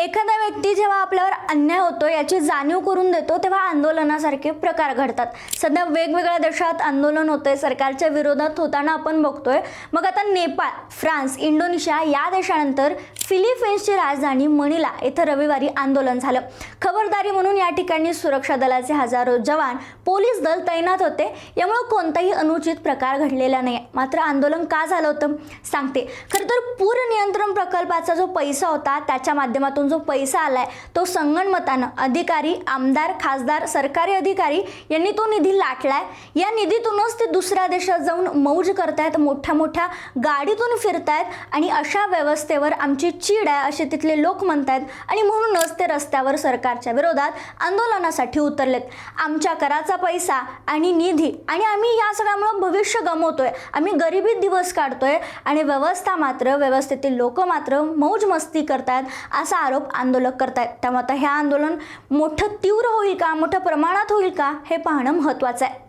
एखादा व्यक्ती जेव्हा आपल्यावर अन्याय होतो याची जाणीव करून देतो तेव्हा आंदोलनासारखे प्रकार घडतात. सध्या वेगवेगळ्या देशात आंदोलन होतंय सरकारच्या विरोधात होताना आपण बघतोय. मग आता नेपाळ फ्रान्स इंडोनेशिया या देशानंतर फिलिपिन्सची राजधानी मनिला येथे रविवारी आंदोलन झालं. खबरदारी म्हणून या ठिकाणी सुरक्षा दलाचे हजारो जवान पोलीस दल तैनात होते. यामुळे कोणताही अनुचित प्रकार घडलेला नाही. मात्र आंदोलन का झालं होतं? सांगते. खरं तर पूर नियंत्रण प्रकल्पाचा जो पैसा होता त्याच्या माध्यमातून जो पैसा आलाय तो संगणमतानं अधिकारी आमदार खासदार सरकारी अधिकारी यांनी तो निधी लाटलाय. या निधीतूनच ते दुसऱ्या देशात जाऊन मौज करतायत मोठ्या मोठ्या गाडीतून फिरतायत आणि अशा व्यवस्थेवर आमची चीड आहे असे तिथले लोक म्हणत आहेत आणि म्हणूनच ते रस्त्यावर सरकारच्या विरोधात आंदोलनासाठी उतरलेत. आमच्या कराचा पैसा आणि निधी आणि आम्ही या सगळ्यामुळं भविष्य गमवतोय. आम्ही गरिबीत दिवस काढतोय आणि व्यवस्था मात्र व्यवस्थेतील लोक मात्र मौज मस्ती करतायत असा आरोप आंदोलक करतायत. त्यामुळे आता हे आंदोलन मोठं तीव्र होईल का? मोठ्या प्रमाणात होईल का? हे पाहणं महत्त्वाचं आहे.